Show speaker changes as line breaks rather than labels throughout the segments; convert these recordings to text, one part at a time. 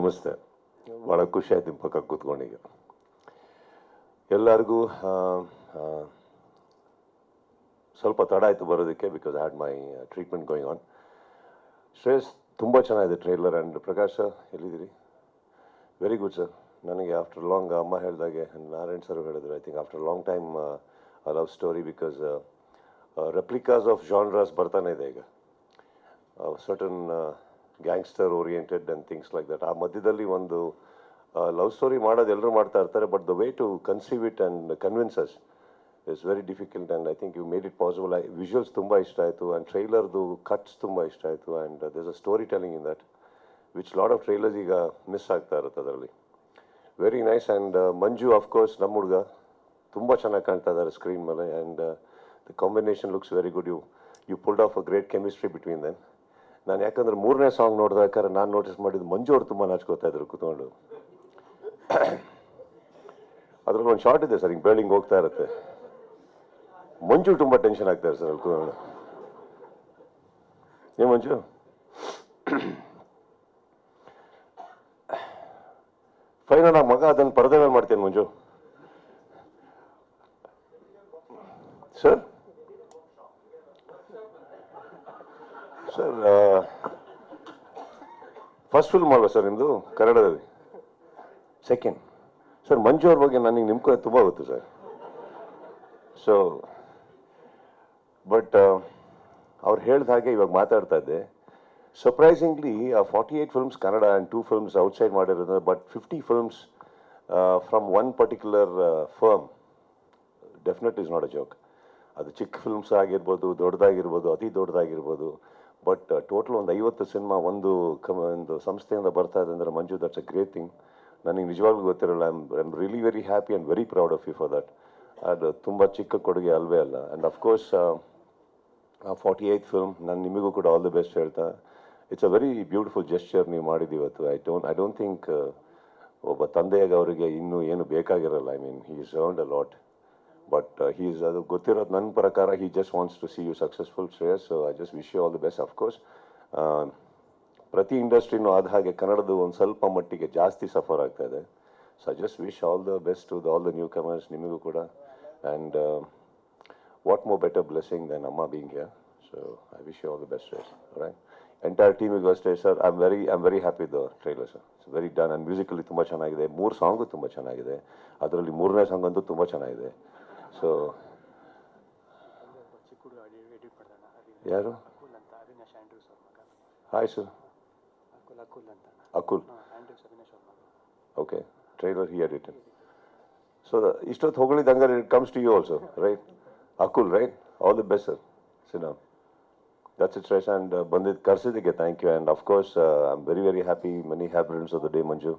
ನಮಸ್ತೆ. ಭಾಳ ಖುಷಿ ಆಯ್ತು ನಿಮ್ಮ ಪಕ್ಕ ಕೂತ್ಕೊಂಡೀಗ. ಎಲ್ಲರಿಗೂ ಸ್ವಲ್ಪ ತಡ ಆಯಿತು ಬರೋದಕ್ಕೆ because had my treatment going on Shreyas, ತುಂಬ ಚೆನ್ನಾಗಿದೆ ಟ್ರೈಲರ್ ಆ್ಯಂಡ್ ಪ್ರಕಾಶ್ ಸರ್ ಎಲ್ಲಿದ್ದೀರಿ? ವೆರಿ ಗುಡ್ ಸರ್ ನನಗೆ ಆಫ್ಟರ್ ಲಾಂಗ್ ಅಮ್ಮ ಹೇಳಿದಾಗೆ ನಾರಾಯಣ್ ಸರ್ ಹೇಳಿದ್ರು I think after long time a love story because replicas of genres ಬರ್ತಾನೆ ಇದೆ ಈಗ. Certain gangster oriented and things like that ಆ ಮಧ್ಯದಲ್ಲಿ ಒಂದು ಲವ್ ಸ್ಟೋರಿ ಮಾಡೋದು ಎಲ್ಲರೂ ಮಾಡ್ತಾ ಇರ್ತಾರೆ but the way to conceive it and convinces it's very difficult and I think you made it possible I visuals ತುಂಬ ಇಷ್ಟ ಆಯಿತು ಆ್ಯಂಡ್ ಟ್ರೈಲರ್ದು ಕಟ್ಸ್ ತುಂಬ ಇಷ್ಟ ಆಯಿತು and this a storytelling in that which lot of trailers ಈಗ miss ಆಗ್ತಾ ಇರುತ್ತೆ ಅದರಲ್ಲಿ. Very nice and Manju of course ನಮ್ಮ ಹುಡುಗ, ತುಂಬ ಚೆನ್ನಾಗಿ ಕಾಣ್ತಾ ಇದ್ದಾರೆ ಸ್ಕ್ರೀನ್ ಮೇಲೆ and the combination looks very good you you pulled off a great chemistry between then ನಾನು ಯಾಕಂದ್ರೆ ಮೂರನೇ ಸಾಂಗ್ ನೋಡಿದಾದ್ರೆ ನಾನು ನೋಟಿಸ್ ಮಾಡಿದ್ದು ಮಂಜು ಅವ್ರು ತುಂಬ ನಾಚ್ಕೋತಾ ಇದ್ರು ಕೂತ್ಕೊಂಡು. ಅದ್ರಲ್ಲಿ ಒಂದು ಶಾರ್ಟ್ ಇದೆ ಸರ್, ಹಿಂಗೆ ಬೆಳ್ಳಿಂಗ್ ಹೋಗ್ತಾ ಇರುತ್ತೆ. ಮಂಜು ತುಂಬ ಟೆನ್ಷನ್ ಆಗ್ತಾರೆ ಸರ್ ಅಲ್ಲಿ ಕೂತ್ಕೊಂಡು. ಏ ಮಂಜು? ಫೈನಲ್ ಆ ಮಗ ಅದನ್ನು ಪರದೆ ಮೇಲೆ ಮಾಡ್ತೇನೆ Manju? Sir sir first film ಅಲ್ವಾ ಸರ್ ನಿಮ್ಮದು ಕನ್ನಡದಲ್ಲಿ. ಸೆಕೆಂಡ್ ಸರ್, ಮಂಜು ಅವ್ರ ಬಗ್ಗೆ ನನಗೆ ನಿಮ್ಗೆ ತುಂಬ ಗೊತ್ತು ಸರ್. ಸೊ ಬಟ್ ಅವ್ರು ಹೇಳ್ದ ಹಾಗೆ ಇವಾಗ ಮಾತಾಡ್ತಾ ಇದ್ದೆ. Surprisingly forty eight films Kannada and two films outside ಮಾಡಿರೋದು but fifty films from one particular firm definite is not a joke ಅದು ಚಿಕ್ಕ ಫಿಲ್ಮ್ಸ್ ಆಗಿರ್ಬೋದು, ದೊಡ್ಡದಾಗಿರ್ಬೋದು, ಅತಿ ದೊಡ್ಡದಾಗಿರ್ಬೋದು ಬಟ್ ಟೋಟಲ್ ಒಂದು ಐವತ್ತು ಸಿನಿಮಾ ಒಂದು ಕಮ, ಒಂದು ಸಂಸ್ಥೆಯಿಂದ ಬರ್ತಾ ಇದೆ ಅಂದರೆ Manju that's a great thing ನನಗೆ ನಿಜವಾಗ್ಲೂ ಗೊತ್ತಿರಲ್ಲ I am really very happy and very proud of you for that ಅದು ತುಂಬ ಚಿಕ್ಕ ಕೊಡುಗೆ ಅಲ್ವೇ ಅಲ್ಲ. And of course forty eight film ನಾನು ನಿಮಗೂ ಕೂಡ ಆಲ್ ದಿ ಬೆಸ್ಟ್ ಹೇಳ್ತಾ. It's a very beautiful gesture ನೀವು ಮಾಡಿದ್ದೀವತ್ತು I don't I don't think ಒಬ್ಬ ತಂದೆಯಾಗ ಅವರಿಗೆ ಇನ್ನೂ ಏನು ಬೇಕಾಗಿರಲ್ಲ. I mean he is earned a lot but he's ಅದು ಗೊತ್ತಿರೋದು ನನ್ನ ಪ್ರಕಾರ he just wants to see you successful Shreyas I just wish you all the best of course ಪ್ರತಿ ಇಂಡಸ್ಟ್ರಿನೂ ಆದ ಹಾಗೆ ಕನ್ನಡದ ಒಂದು ಸ್ವಲ್ಪ ಮಟ್ಟಿಗೆ ಜಾಸ್ತಿ ಸಫರ್ ಆಗ್ತಾ ಇದೆ. So I just wish all the best to the all the newcomers ನಿಮಗೂ ಕೂಡ. And what more better blessing than ಅಮ್ಮ being here so I wish you all the best Shreyas right entire ಟೀಮಿಗೂ ಅಷ್ಟೇ sir I am very I am very happy the trailer sir it's very done and musically ತುಂಬ ಚೆನ್ನಾಗಿದೆ. ಮೂರು song ತುಂಬ ಚೆನ್ನಾಗಿದೆ. ಅದರಲ್ಲಿ ಮೂರನೇ song ಅಂತೂ ತುಂಬ ಚೆನ್ನಾಗಿದೆ. ಸೊ ಯಾರು? Hi sir
Akul
okay trailer here edited so ಇಷ್ಟೊತ್ತು ಹೊಗಳಿದ್ದಂಗೆ it comes to you also right Akul right all the best sir Sina that's it rise and ಬಂದಿದ್ದು ಕರೆಸಿದ್ದಕ್ಕೆ thank you and of course I am very very happy money happiness of the day Manju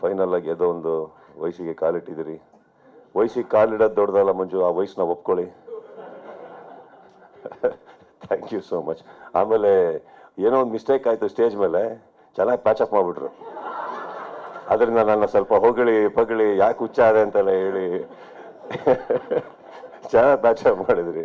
final ಆಗಿ ಯಾವುದೋ ಒಂದು ವಯಸ್ಸಿಗೆ ಕಾಲಿಟ್ಟಿದ್ದೀರಿ. ವಯಸ್ಸಿಗೆ ಕಾಲಿಡೋದು ದೊಡ್ಡದಲ್ಲ ಮಂಜು, ಆ ವಯಸ್ಸನ್ನ ಒಪ್ಕೊಳ್ಳಿ. ಥ್ಯಾಂಕ್ ಯು ಸೋ ಮಚ್ ಆಮೇಲೆ ಏನೋ ಒಂದು ಮಿಸ್ಟೇಕ್ ಆಯಿತು ಸ್ಟೇಜ್ ಮೇಲೆ, ಚೆನ್ನಾಗಿ ಪ್ಯಾಚಪ್ ಮಾಡಿಬಿಟ್ರು. ಅದರಿಂದ ನನ್ನ ಸ್ವಲ್ಪ ಹೊಗಳಿ ಪಗಳಿ ಯಾಕೆ ಹುಚ್ಚಾದೆ ಅಂತೆಲ್ಲ ಹೇಳಿ, ಚೆನ್ನಾಗಿ ಪ್ಯಾಚಪ್ ಮಾಡಿದ್ರಿ.